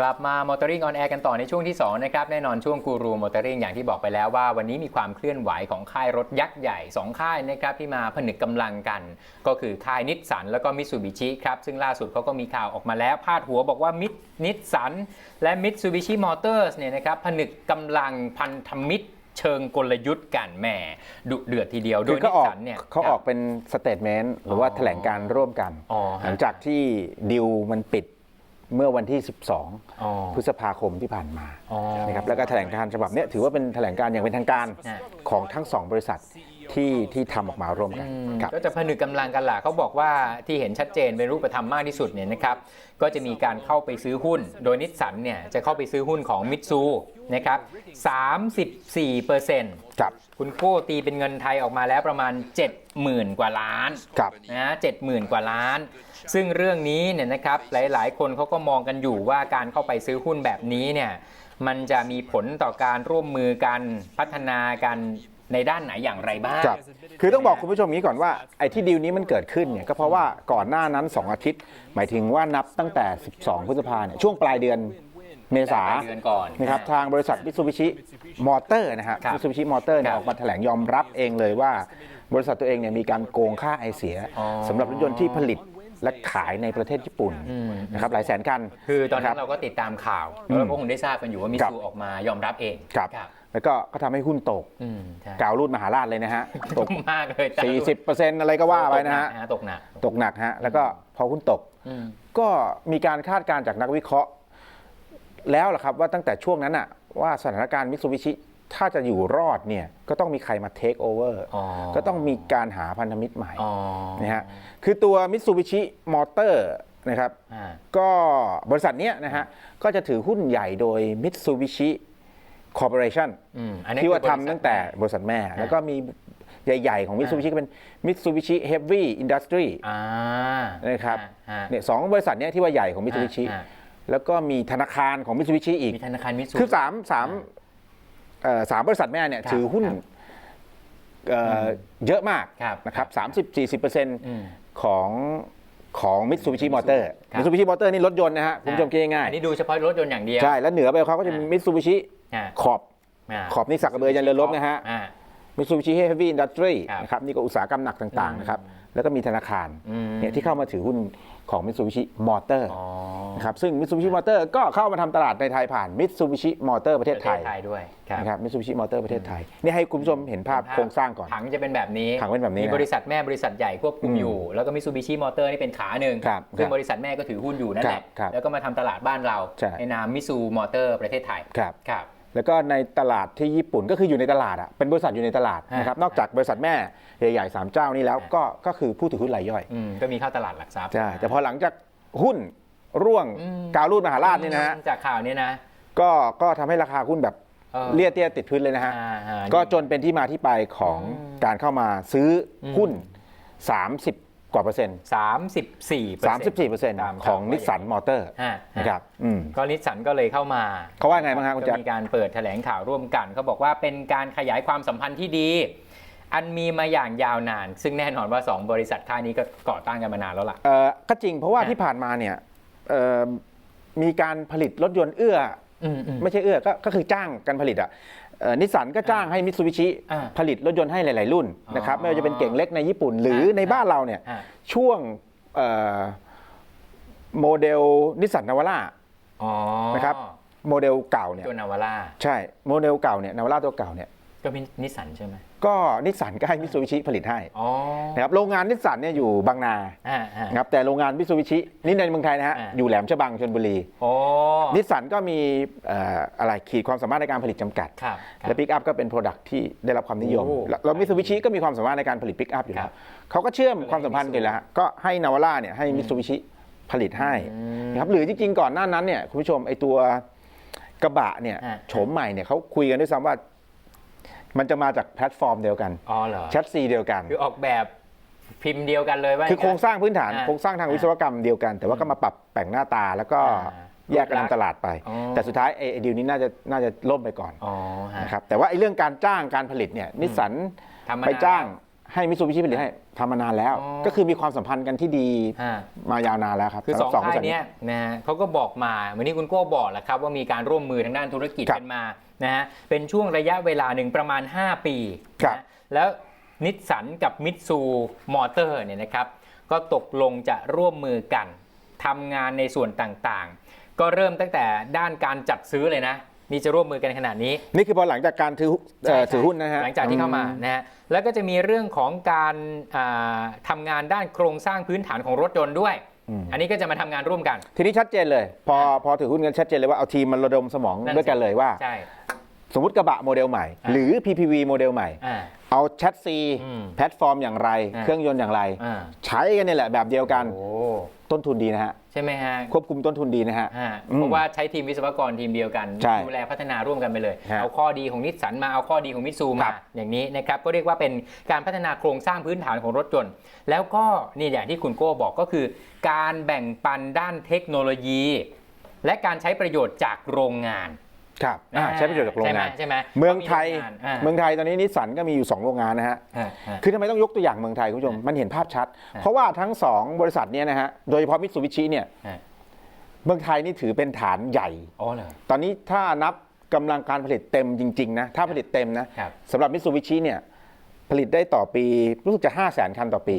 กลับมามอเตอร์ริงออนแอร์กันต่อในช่วงที่ 2 นะครับ แน่นอนช่วงกูรูมอเตอร์ริงอย่างที่บอกไปแล้วว่าวันนี้มีความเคลื่อนไหวของค่ายรถยักษ์ใหญ่ 2 ค่ายนะครับที่มาผนึกกำลังกัน ก็คือค่ายนิสสันแล้วก็มิ t ซูบิชิครับซึ่งล่าสุดเขาก็มีข่าวออกมาแล้ว พาดหัวบอกว่ามินิสสันและมิ t ซูบิชิมอเตอร์สเนี่ยนะครับผนึกกำลังพันธมิตรเชิงกลยุทธ์กันแหมดุเดือดทีเดียวโดคืยอนิเขาสออกสันเนี่ยเขาออกเป็นสเตทเมนต์หรือว่าอ๋อแถลงการร่วมกันอ๋อฮะหลังจากที่ดิวมันปิด เมื่อวันที่ อ๋อ12 พฤษภาคมที่ผ่านมาอ๋อนะครับแล้วก็แถลงการฉบับเนี้ยถือว่าเป็นแถลงการอย่างเป็นทางการฮะของทั้งสองบริษัท ที่ที่ทำออกมาร่วมกันครับ ก็จะผนึกกำลังกันล่ะเขาบอกว่าที่เห็นชัดเจนเป็นรูปธรรมมากที่สุดเนี่ยนะครับก็จะมีการเข้าไปซื้อหุ้น โดยนิสสันเนี่ยจะเข้าไปซื้อหุ้นของมิตซูนะครับ34เปอร์เซ็นต์ครับคุณโก้ตีเป็นเงินไทยออกมาแล้วประมาณ 70,000 กว่าล้านครับนะเจ็ดหมื่นกว่าล้าน ซึ่งเรื่องนี้เนี่ยนะครับหลายๆ คนเขาก็มองกันอยู่ว่าการเข้าไปซื้อหุ้นแบบนี้เนี่ยมันจะมีผลต่อการร่วมมือกันพัฒนากัน ในด้านไหนอย่างไรบ้าง ครับคือต้องบอกคุณผู้ชมอย่างนี้ก่อนว่าไอ้ที่ดีลนี้มันเกิดขึ้นเนี่ยก็เพราะว่าก่อนหน้านั้น 2 อาทิตย์ หมายถึงว่านับตั้งแต่ 12 พฤษภาเนี่ยช่วงปลายเดือนเมษาปลายเดือนก่อนนะครับทางบริษัทมิ t ซูบิชิมอเตอร์นะฮะครับมิ t ซูบิชิมอเตอร์เนี่คยรับออกมาแถลงยอมรับเองเลยว่า บริษัทตัวเองเนี่ยมีการโกงค่าไอเสียอ๋อ สำหรับรถยนต์ที่ผลิต และขายในประเทศญี่ปุ่นอืมนะครับหลายแสนคัน คือตอนนั้ะนคเราบก็ติดตามข่าวอืมแล้วก็คงได้ทราบกันอยู่ว่ามิครับซูออกมายอมรับเองครับครับแล้วก็ก็ทำให้หุ้นตกอืมใช่กล่าวรูดมหาราชเลยนะฮะ ตกมากเลย40%อะไรก็ว่าไปนะฮะ ตกหนัก ตกหนักฮะ แล้วก็พอหุ้นตกอืมก็มีการคาดการณ์จากนักวิเคราะห์ แล้วล่ะครับว่าตั้งแต่ช่วงนั้นอะว่าสถานการณ์มิตซูบิชิ ถ้าจะอยู่รอดเนี่ยก็ต้องมีใครมาเทคโอเวอร์อ๋อก็ต้องมีการหาพันธมิตรใหม่อ๋อนะฮะคือตัวมิตซูบิชิมอเตอร์นะครับอ่าก็บริษัทเนี้ยนะฮะก็จะถือหุ้นใหญ่โดยมิตซูบิชิคอร์ปอเรชั่นอืมอันนี้ที่ว่าคือบริษัทำตั้งแต่บริษัทแม่ แล้วก็มีใหญ่ ๆ ของมิตซูบิชิก็เป็นมิตซูบิชิเฮฟวี่อินดัสทรีอ่านะครับฮะเนี่ยสองบริษัทเนี้ยที่ว่าใหญ่ของมิตซูบิชิฮะแล้วก็มีธนาคารของมิตซูบิชิอีกมีธนาคารมิตซูคือสามสามเอ่อ สามบริษัทแม่เนี่ยครับถือหุ้นครับเอ่อเยอะมากครับนะครับสามสิบสี่สิบเปอร์เซ็นต์อืมของของมิตซูบิชิมอเตอร์ครับมิตซูบิชิมอเตอร์นี่รถยนต์นะฮะคุณผู้ชมคิดง่ายอันนี้ดูเฉพาะรถยนต์อย่างเดียวๆใช่ แล้วเหนือไปเขาก็จะมีอ่ามิตซูบิชิอ่าขอบาขอบนี่สักกระเบือยันเรือรบนะฮะอ่ามิตซูบิชิเฮฟวี่อินดัสทรีครับนะครับนี่ก็อุตสาหกรรมหนักต่างอืมๆนะครับ แล้วก็มีธนาคารอืมเนี่ยที่เข้ามาถือหุ้นของมิตซูบิชิมอเตอร์อ๋อนะครับซึ่งมิตซูบิชิมอเตอร์ก็เข้ามาทำตลาดในไทยผ่านมิตซูบิชิมอเตอร์ประเทศไทยไทยด้วยครับนะครับมิตซูบิชิมอเตอร์ประเทศไทยนี่ให้คุณผู้ชมเห็นภาพโครงสร้างก่อนถังจะเป็นแบบนี้ถังเป็นแบบนี้มีนะบริษัทแม่บริษัทใหญ่ควบคุมอืมอยู่ แล้วก็มิ t ซูบิชิมอเตอร์นี่เป็นขาหนึ่งครับซึ่งครับบริษัทแม่ก็ถือหุ้นอยู่นั่นแหละครับแล้วก็มาทำตลาดบ้านเราใช่นามมิซูมอเตอร์ประเทศไทยครับครับ แล้วก็ในตลาดที่ญี่ปุ่นก็คืออยู่ในตลาดอะเป็นบริษัทอยู่ในตลาดฮะนะครับนอกจากบริษัทแม่ใหญ่ๆสามเจ้านี้แล้วก็ก็คือผู้ถือหุ้นรายย่อยอืมก็มีเข้าตลาดหลักทรัพย์ใช่แต่พอหลังจากหุ้นร่วงอืมกาวรูดมหาราชนี่นะฮะจากข่าวนี้นะก็ก็ทำให้ราคาหุ้นแบบออเลี่ยเตี้ยติดพื้นเลยนะฮะอ่าฮะก็จนเป็นที่มาที่ไปของอืมการเข้ามาซื้ออมหุ้น 30ก ว่าเปอร์เซ็นต์สามสิบสี่34เปอร์เซ็นต์ตามของข่าวนิสสันมอเตอร์ฮะนะครับอืมก็นิสสันก็เลยเข้ามาเขาว่าไงบ้างฮะคุณแจ็คก็มีการเปิดแถลงข่าวร่วมกันเขาบอกว่าเป็นการขยายความสัมพันธ์ที่ดี อันมีมาอย่างยาวนาน ซึ่งแน่นอนว่า 2 บริษัทค่ายนี้ก็ก่อตั้งกันมานานแล้วล่ะเอ่อก็จริงเพราะว่าฮะที่ผ่านมาเนี่ยเอ่อมีการผลิตรถยนต์เอื้ออืมอืมไม่ใช่เอื้อก็ก็คือจ้างกันผลิตอะ นิสสันก็จ้างให้มิตซูบิชิอ่าผลิตรถยนต์ให้หลาย ๆ รุ่นนะครับอ๋อไม่ว่าจะเป็นเก่งเล็กในญี่ปุ่น หรือในบ้านเราเนี่ยฮะช่วงเอ่อโมเดลนิสสันนาวาร่าอ๋อนะครับโมเดลเก่าเนี่ยตัวนาวาร่าใช่โมเดลเก่าเนี่ยนาวาร่าตัวเก่าเนี่ยก็มีนิสสันใช่ไหม ก็นิสสันก็ให้มิตซูบิชิผลิตให้อ๋อนะครับโรงงานนิสสันเนี่ยอยู่บางนาอ่าอ่า นะครับแต่โรงงานมิตซูบิชินี่ในเมืองไทยนะฮะอ่า อยู่แหลมฉบังชลบุรี โอ้นิสสันก็มีเอ่ออะไรขีดความสามารถในการผลิตจำกัด ครับครับ และปิกอัพก็เป็นโปรดักที่ได้รับความนิยม โอ้แล้วแล้วมิตซูบิชิก็มีความสามารถในการผลิตปิกอัพอยู่คแล้รัวบเขาก็เชื่อมความสัมพันธ์กันแล้วฮะก็ให้นาวาร่าเนี่ยให้มิตซูบิชิผลิตให้อืมนะครับหรือจริงๆก่อนหน้านั้นเนี่ยคุณผู้ชมไอตัวกระบะเนี่ยฮะโฉมใหม่เนี่ยเขาคุยกันด้วยซ้ำว่า มันจะมาจากแพลตฟอร์มเดียวกันอ๋อเหรอแชทซีเดียวกัน คือออกแบบพิมพ์เดียวกันเลยว่าคือโครงสร้างพื้นฐานอ่าโครงสร้างทางวิศวกรรมเดียวกัน แต่ว่าก็มาปรับแต่งหน้าตาแล้วก็อ่าแยกกันทำตลาดไปอ๋อแต่สุดท้ายไอ้ไอ้ดีลนี้น่าจะน่าจะล่มไปก่อนอ๋อฮะนะครับแต่ว่าไอ้เรื่องการจ้างการผลิตเนี่ยนิสสันทำมานานไปจ้าง ให้มิตซูบิชิผลิตให้ทำมานานแล้ว อ๋อ ก็คือมีความสัมพันธ์กันที่ดีฮะมายาวนานแล้วครับคือสสำหอรังบค่ายบริษัท เนี้ยนะฮะเขาก็บอกมาเหมือนที่คุณโก้บอกแหละครับว่ามีการร่วมมือทางด้านธุรกิจครับกันมานะฮะเป็นช่วงระยะเวลาหนึ่งประมาณ 5 ปีครับ นะแล้วนิสสันกับมิตซูมอเตอร์เนี่ยนะครับก็ตกลงจะร่วมมือกันทำงานในส่วนต่างๆ ก็เริ่มตั้งแต่ด้านการจัดซื้อเลยนะ นี่จะร่วมมือกันขนาดนี้ นี่คือพอหลังจากการถือเอ่อใช่ถือหุ้นนะฮะหลังจากที่เข้ามาอืนะฮะ แล้วก็จะมีเรื่องของการอ่าทำงานด้านโครงสร้างพื้นฐานของรถยนต์ด้วย อันนี้ก็จะมาทำงานร่วมกัน ทีนี้ชัดเจนเลย พอพอถือหุ้นกันชัดเจนเลยว่าเอาทีมมันระดมสมองนั่นสิด้วยกันเลยว่าใช่สมมติกระบะโมเดลใหม่อ่าหรือ PPV โมเดลใหม่อ่าเอาแชทซีอืมแพลตฟอร์มอย่างไรอ่าเครื่องยนต์อย่างไรอ่าใช้กันนี่แหละแบบเดียวกันโอ้ ต้นทุนดีนะฮะ ใช่ไหมฮะควบคุมต้นทุนดีนะฮะ ฮะอืมเพราะว่าใช้ทีมวิศวกรทีมเดียวกันใช่ดูแลพัฒนาร่วมกันไปเลย ฮะเอาข้อดีของนิสสันมาเอาข้อดีของมิตซูคมารับอย่างนี้นะครับก็เรียกว่าเป็นการพัฒนาโครงสร้างพื้นฐานของรถยนต์ แล้วก็นี่อย่างที่คุณโก้บอกก็คือ การแบ่งปันด้านเทคโนโลยี และการใช้ประโยชน์จากโรงงาน ครับอ่าใช้ประโยชน์จากโรงงานใช่ไหมเมืองไทยใช่ไหมอ่าเมืองไทยตอนนี้นิสสันก็มีอยู่2โรงงานนะฮะฮะฮะคือทำไมต้องยกตัวอย่างเมืองไทยคุณผู้ชมมันเห็นภาพชัดฮะเพราะว่าทั้ง 2 บริษัทเนี้นะฮะโดยเฉพาะมิตซูบิชิเนี่ยฮะเมืองไทยนี่ถือเป็นฐานใหญ่อ๋อเหรอตอนนี้ถ้านับกำลังการผลิตเต็มจริงๆนะถ้าผลิตเต็มนะครับสำหรับมิตซูบิชิเนี่ย ผลิตได้ต่อปีรู้สึกจะ 5 0 0 0 0 0คันต่อปี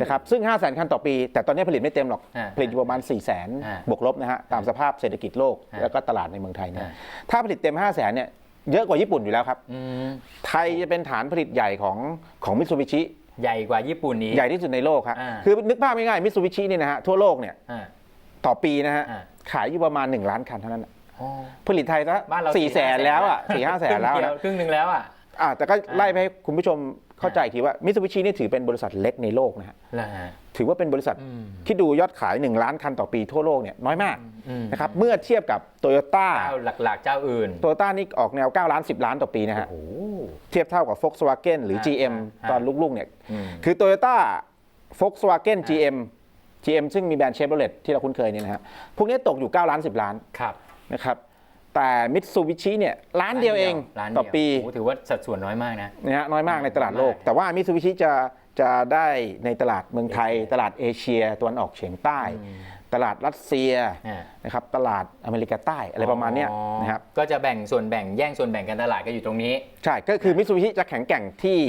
นะครับซึ่ง 5 0 0 0 0 0คันต่อปี แต่ตอนนี้ผลิตไม่เต็มหรอกฮะผลิตอยู่ประมาณ 4 0 0 0 0ฮะ0บวกลบนะฮะตามสภาพเศรษฐกิจโลกฮะแล้วก็ตลาดในเมืองไทยเนี่ยฮะถ้าผลิตเต็ม 5 0 0 0 0 0เนี่ยเยอะกว่าญี่ปุ่นอยู่แล้วครับ อืมไทยจะเป็นฐานผลิตใหญ่ของของมิตซูบิชิใหญ่กว่าญี่ปุ่นนี้ใหญ่ที่สุดในโลกครับอ่า คือนึกภาพง่ายๆมิตซูบิชินี่นะฮะทั่วโลกเนี่ยอ่า ต่อปีนะฮะอ่า ขายอยู่ประมาณ 1 ล้านคันเท่านั้นน่ะอ๋อ ผลิตไทยซะบ้านเราสี่แสนแล้วอะสี่ห้าแสนแล้วครึ่งนะ เดียครึ่งหนึ่งแล้วอะ อ่าแต่ก็ไล่ไปให้คุณผู้ชมเข้าใจอีกทีว่ามิตซูบิชินี่ถือเป็นบริษัทเล็กในโลกนะฮะแล้วฮะ ถือว่าเป็นบริษัทอืมที่ดูยอดขาย 1 ล้านคันต่อปีทั่วโลกเนี่ยน้อยมากอืม นะครับเมื่อเทียบกับโตโยต้าเจ้าหลักๆ เจ้าอื่นโตโยต้านี่ออกแนว 9 ล้าน 10 ล้านต่อปีนะฮะ โอ้โห เทียบเท่ากับ Volkswagen หรือ อ่า GM อ่า ตอนลูกๆเนี่ย อืม คือโตโยต้า Volkswagen GM GM ซึ่งมีแบรนด์เชฟโรเลตที่เราคุ้นเคยเนี่ยนะฮะ พวกนี้ตกอยู่ 9 ล้าน 10 ล้านครับ นะครับ แต่มิตซูบิชิเนี่ยล้านเดียวเองล้านต่อปีโอ้โหถือว่าสัดส่วนน้อยมากนะ นะฮะน้อยมากในตลาดโลก น้อยมาก แต่ว่ามิตซูบิชิจะจะได้ในตลาดเมืองไทย ตลาดเอเชียตะวันออกเฉียงใต้ ตลาดรัสเซียอ่านะครับตลาดอเมริกาใต้อะไรประมาณเนี้ยอ๋อนะครับก็จะแบ่งส่วนแบ่งแย่งส่วนแบ่งกันตลาดก็อยู่ตรงนี้ ใช่ก็คือมิตซูบิชิจะแข็งแกร่งที่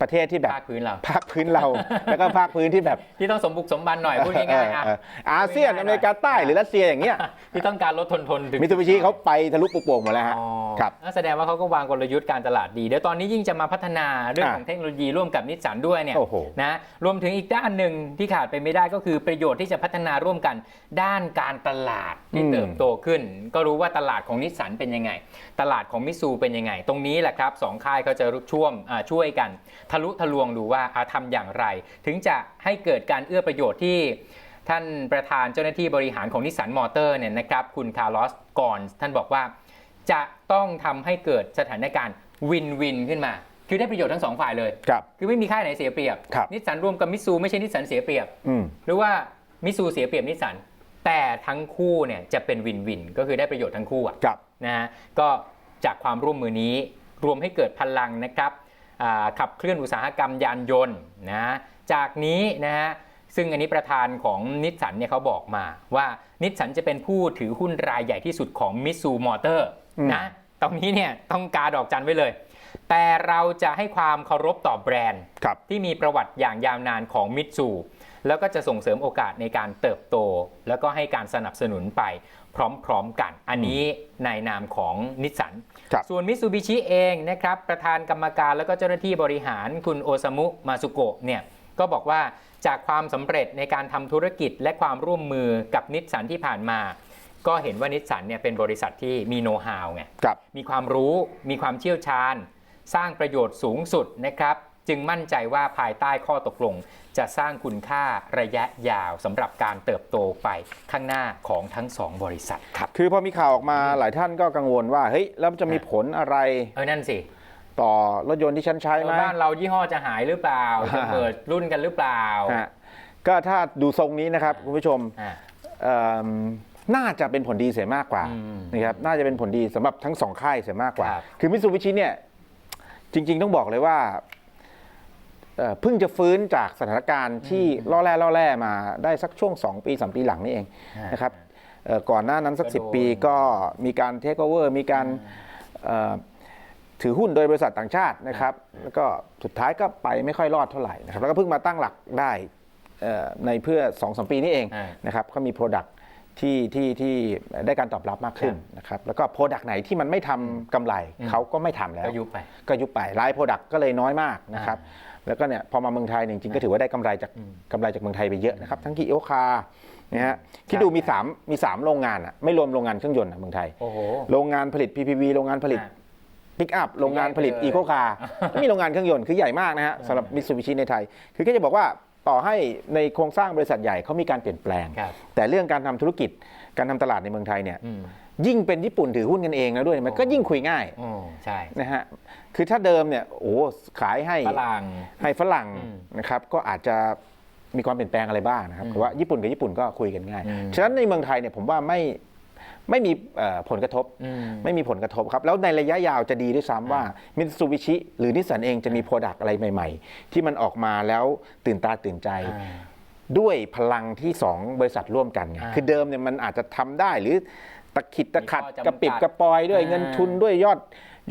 ประเทศที่แบบภาคพื้นเราภาคพื้นเรา แล้วก็ภาคพื้นที่แบบที่ต้องสมบุกสมบันหน่อยพูดง่ายๆอะเออเอออาเซียนอเมริกาใต้หรือรัสเซียอย่างเงี้ยที่ต้องการลดทนทนถึงมิตซูบิชิเขาไปทะลุปุโป่งหมดแล้วฮะอ๋อครับนั่นแสดงว่าเขาก็วางกลยุทธ์การตลาดดีเดี๋ยวตอนนี้ยิ่งจะมาพัฒนาเรื่องอะของเทคโนโลยีร่วมกับนิสสันด้วยเนี่ยโอ้โหนะรวมถึงอีกด้านหนึ่งที่ขาดไปไม่ได้ก็คือประโยชน์ที่จะพัฒนาร่วมกันด้านการตลาดที่เติบโตขึ้น ก็รู้ว่าตลาดของนิสสันเป็นยังไง ตลาดของมิตซูเป็นยังไง ตรงนี้แหละครับสองค่ายเขาจะช่วมอ่าช่วยกันทะลุทะลวงดูว่าอาทำอย่างไร ถึงจะให้เกิดการเอื้อประโยชน์ที่ท่านประธานเจ้าหน้าที่บริหารของนิสสันมอเตอร์เนี่ยนะครับคุณคาร์ลอสกอนท่านบอกว่า จะต้องทำให้เกิดสถานการณ์วินวินขึ้นมา คือได้ประโยชน์ทั้งสองฝ่ายเลยครับคือไม่มีค่ายไหนเสียเปรียบครับนิสสันร่วมกับมิตซูไม่ใช่นิสสันเสียเปรียบอืมหรือว่ามิตซูเสียเปรียบนิสสันแต่ทั้งคู่เนี่ยจะเป็นวินวินก็คือได้ประโยชน์ทั้งคู่อะครับนะฮะก็จากความร่วมมือนี้รวมให้เกิดพลังนะครับอ่า ขับเคลื่อนอุตสาหกรรมยานยนต์นะจากนี้นะฮะซึ่งอันนี้ประธานของนิสสันเนี่ยเขาบอกมาว่านิสสันจะเป็นผู้ถือหุ้นรายใหญ่ที่สุดของมิตซูมอเตอร์อืมนะตรงนี้เนี่ยต้องกาดอกจันไว้เลย แต่เราจะให้ความเคารพต่อแบรนด์ครับที่มีประวัติอย่างยาวนานของมิตซู แล้วก็จะส่งเสริมโอกาสในการเติบโต แล้วก็ให้การสนับสนุนไปพร้อมๆกัน อันนี้ในนามของนิสสันครับส่วนมิตซูบิชิเองนะครับประธานกรรมการแล้วก็เจ้าหน้าที่บริหารคุณโอซามุมาสุโกะเนี่ยก็บอกว่าจากความสำเร็จในการทำธุรกิจและความร่วมมือกับนิสสันที่ผ่านมา ก็เห็นว่านิสสันเนี่ยเป็นบริษัทที่มีโน้ตฮาวไงครับมีความรู้มีความเชี่ยวชาญ สร้างประโยชน์สูงสุดนะครับ จึงมั่นใจว่าภายใต้ข้อตกลง จะสร้างคุณค่าระยะยาวสำหรับการเติบโตไปข้างหน้าของทั้งสองบริษัทครับคือพอมีข่าวออกมาหลายท่านก็กังวลว่าเฮ้ยแล้วมันจะมีผลอะไรเออนั่นสิต่อรถยนต์ที่ฉันใช้ไหมบ้านเรายี่ห้อจะหายหรือเปล่าจะเปิดรุ่นกันหรือเปล่าฮะก็ถ้าดูทรงนี้นะครับคุณผู้ชมอ่าเอิ่มน่าจะเป็นผลดีเสียมากกว่าอืมนะครับน่าจะเป็นผลดีสำหรับทั้งสองค่ายเสียมากกว่าครับคือมิตซูบิชิเนี่ยจริง ๆ ต้องบอกเลยว่า เอ่อเพิ่งจะฟื้นจากสถานการณ์ที่ล่อแร่ล่อแร่มาได้สักช่วง 2 ปี 3 ปีหลังนี่เองฮะนะครับเอ่อก่อนหน้านั้นสักก็โดน10 ปีก็มีการเทคโอเวอร์มีการเอ่อถือหุ้นโดยบริษัทต่างชาตินะครับ แล้วก็สุดท้ายก็ไปไม่ค่อยรอดเท่าไหร่นะครับแล้วก็เพิ่งมาตั้งหลักได้เอ่อในเพื่อ2-3ปีนี้เองอ่านะครับเขามี Product ที่ที่ที่ได้การตอบรับมากขึ้นนะครับแล้วก็ Product ไหนที่มันไม่ทำกำไรเขาก็ไม่ทำแล้วก็ยุบไปก็ยุบไปไลฟ์โปรดักต์ก็เลยน้อยมากนะครับ แล้วก็เนี่ยพอมาเมืองไทยเนี่ยจริงๆก็ถือว่าได้กำไรจากกำไรจากเมืองไทยไปเยอะนะครับทั้งกิโอคานะฮะคิดดูมี3มี3โรงงานอะไม่รวมโรงงานเครื่องยนต์อะเมืองไทย โอ้โห โรงงานผลิต PPV โรงงานผลิตอ่าปิกอัพโรงงานผลิตใหญ่อีเลยโคคาร์มีโรงงานเครื่องยนต์คือใหญ่มากนะฮะสำหรับมิตซูบิชิในไทย คือก็จะบอกว่า ต่อให้ในโครงสร้างบริษัทใหญ่เขามีการเปลี่ยนแปลง ครับแต่เรื่องการทำธุรกิจการทำตลาดในเมืองไทยเนี่ยอืมยิ่งเป็นญี่ปุ่นถือหุ้นกันเองแล้วด้วยมันก็ยิ่งคุยง่ายโอ้ใช่นะฮะคือถ้าเดิมเนี่ยโอ้ขายให้ ฝรั่ง ให้ฝรั่งอืมนะครับก็อาจจะมีความเปลี่ยนแปลงอะไรบ้างนะครับอืมแต่ว่าญี่ปุ่นกับญี่ปุ่นก็คุยกันง่าย อืม ฉะนั้นในเมืองไทยเนี่ยผมว่าไม่ ไม่มีเอ่อผลกระทบอืมไม่มีผลกระทบครับ แล้วในระยะยาวจะดีด้วยซ้ำว่ามิตซูบิชิหรือนิสสันเองจะมีโปรดักต์อะไรใหม่ ๆ ที่มันออกมาแล้วตื่นตาตื่นใจอ่าด้วยพลังที่ 2 บริษัทร่วมกันไงอ่าคือเดิมเนี่ยมันอาจจะทำได้หรือตะขิดตะขัดมีข้อจำกัดกระปิบกระปอยด้วยอ่าเงินทุนด้วยยอด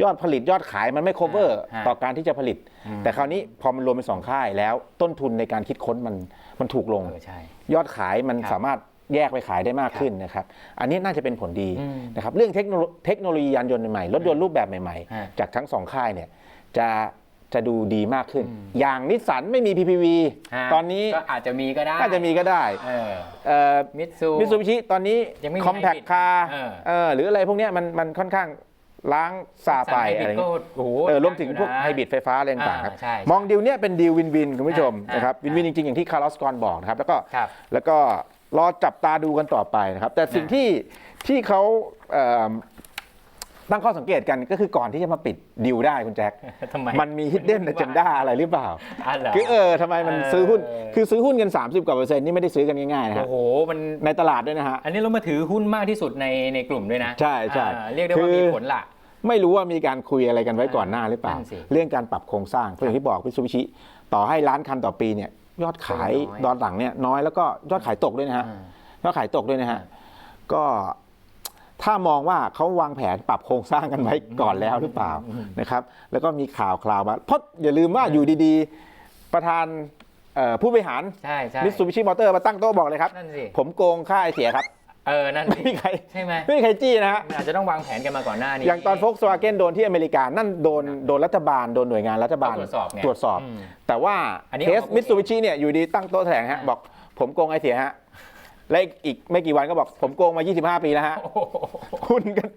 ยอดผลิตยอดขายมันไม่ cover อ่าต่อการที่จะผลิต แต่คราวนี้พอมันรวมเป็นสองค่ายแล้วต้นทุนในการคิดค้นมันมันถูกลงเออใช่ยอดขายมันครับสามารถ แยกไปขายได้มากขึ้นนะครับ อันนี้น่าจะเป็นผลดีอืมนะครับ เรื่องเทคโนโลเทคโนโลยียานยนต์ใหม่ๆรถยนต์รูปแบบใหม่ฮะๆจากทั้งสองค่ายเนี่ยจะจะดูดีมากขึ้น อย่างนิสสันไม่มี PPV ฮะตอนนี้ก็อาจจะมีก็ได้น่าจะมีก็ได้เออเอ่อมิตซูมิตซูบิชิตอนนี้ยังไม่มีคอมแพค hybrid คาร์เออเออหรืออะไรพวกเนี้ยมันมันค่อนข้างล้างซาไปสันอะไรไฮบริดก็เงี้ยโอ้โหเออรวมถึงพวกนะไฮบริดไฟฟ้าอะไรต่างๆครับอ่าใช่ใช่มองดีลเนี้ยเป็นดีลวินวินคุณผู้ชมอ่านนะครับวินวินจริงๆ อย่างที่คาร์ลอสกอนบอกนะครับ แล้วก็ครับแล้วก็ รอจับตาดูกันต่อไปนะครับ แต่สิ่งที่ที่เขาเอ่อตั้งข้อสังเกตกันก็คือก่อนที่จะมาปิดดีลได้คุณแจ็คทำไมมันมี hidden agenda อะไรหรือเปล่าอะเหรอคือเออทำไมมันเออซื้อหุ้น คือซื้อหุ้นกัน 30 กว่าเปอร์เซ็นต์นี่ไม่ได้ซื้อกันง่ายๆนะฮะโอ้โหมันในตลาดด้วยนะฮะ อันนี้เรามาถือหุ้นมากที่สุดในในกลุ่มด้วยนะ ใช่ใช่อ่าเรียกได้ว่าคือมีผลละไม่รู้ว่ามีการคุยอะไรกันไว้ก่อนหน้าหรือเปล่านั่นสิเรื่องการปรับโครงสร้างเพราะอย่างที่บอกพิซูบิชิ ต่อให้ล้านคันต่อปีเนี่ย ยอดขายน้อยดอนหลังเนี่ยน้อยแล้วก็ยอดขายตกด้วยนะฮะ อ่า ยอดขายตกด้วยนะฮะ ก็ถ้ามองว่าเขาวางแผนปรับโครงสร้างกันไว้ก่อนแล้วหรือเปล่านะครับ แล้วก็มีข่าวคราวมาเพราะอย่าลืมว่าอยู่ดีๆ ประธานเอ่อผู้บริหารใช่ใช่มิตซูบิชิมอเตอร์มาตั้งโต๊ะบอกเลยครับ นั่นสิ ผมโกงค่าไอเสียครับ เออ นั่นไม่สิมีใครใช่ไหมไม่มีใครจี้นะฮะ มันอาจจะต้องวางแผนกันมาก่อนหน้านี้ อย่างตอนโฟกสวาเกนโดนที่อเมริกา นั่นโดนโดนรัฐบาล โดนหน่วยงานรัฐบาลตรวจสอบไงตรวจสอบ อืมแต่ว่าอันนี้เคสออกมาพูดมิตซูบิชิเนี่ยอยู่ดีตั้งโต๊ะแถลงฮะ อ่า บอกผมโกงไอเสียฮะ และอีกไม่กี่วันก็บอกผมโกงมา 25 ปีแล้วฮะ โอ้โหหุ้นกัน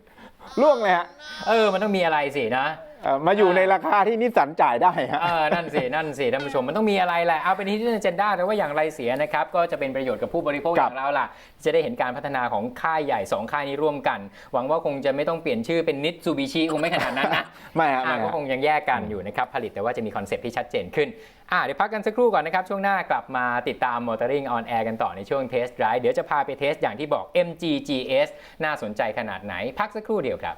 ล่วงเลยฮะ เออ มันต้องมีอะไรสินะ เอ่อมาอยู่ในราคาที่นิสสันจ่ายได้ฮะ เออนั่นสิ นั่นสิท่านผู้ชมมันต้องมีอะไรแหละเอาเป็นที่เจนด้าแต่ว่าอย่างไรเสียนะครับ ก็จะเป็นประโยชน์กับผู้บริโภคคอรับ ย่างเราล่ะ จะได้เห็นการพัฒนาของค่ายใหญ่ 2 ค่ายนี้ร่วมกัน หวังว่าคงจะไม่ต้องเปลี่ยนชื่อเป็นนิ t ซูบิชิคงไม่ขนาดนั้นนะไม่ฮะอ่าไม่ก็ฮะ คงยังแยกกันอยู่นะครับ ผลิตแต่ว่าจะมีคอนเซปต์ที่ชัดเจนขึ้นอ่าเดี๋ยวพักกันสักครู่ก่อนนะครับ ช่วงหน้ากลับมาติดตาม Motoring on Air กันต่อในช่วง Test Drive เดี๋ยวจะพาไปเทสอย่างที่บอก MGGS น่าสนใจขนาดไหนพักสักครู่เดียวครับ